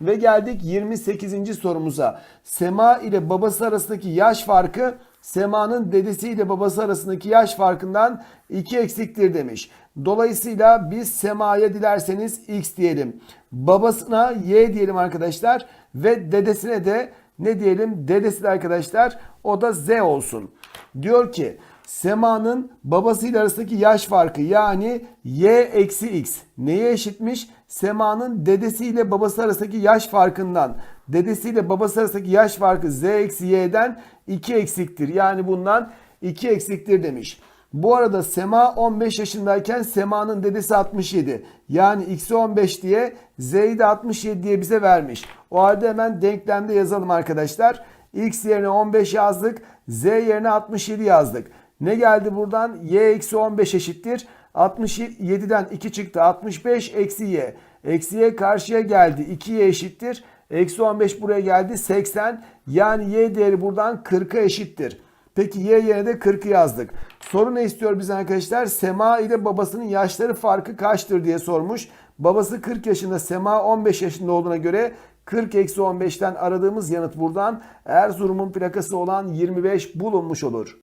Ve geldik 28. sorumuza. Sema ile babası arasındaki yaş farkı Sema'nın dedesi ile babası arasındaki yaş farkından 2 eksiktir demiş. Dolayısıyla biz Sema'ya dilerseniz X diyelim. Babasına Y diyelim arkadaşlar. Ve dedesine de ne diyelim? Dedesi de arkadaşlar o da Z olsun. Diyor ki Sema'nın babasıyla arasındaki yaş farkı yani y eksi x neye eşitmiş? Sema'nın dedesiyle babası arasındaki yaş farkından. Dedesiyle babası arasındaki yaş farkı z eksi y'den 2 eksiktir. Yani bundan 2 eksiktir demiş. Bu arada Sema 15 yaşındayken Sema'nın dedesi 67. Yani x'i 15 diye z'yi de 67 diye bize vermiş. O halde hemen denklemde yazalım arkadaşlar. x yerine 15 yazdık. z yerine 67 yazdık. Ne geldi buradan? y eksi 15 eşittir. 67'den 2 çıktı. 65 eksi y. Eksi y karşıya geldi. 2y eşittir. Eksi 15 buraya geldi. 80. Yani y değeri buradan 40'a eşittir. Peki y yerine de 40'ı yazdık. Soru ne istiyor bize arkadaşlar? Sema ile babasının yaşları farkı kaçtır diye sormuş. Babası 40 yaşında, Sema 15 yaşında olduğuna göre 40 eksi 15'ten aradığımız yanıt buradan Erzurum'un plakası olan 25 bulunmuş olur.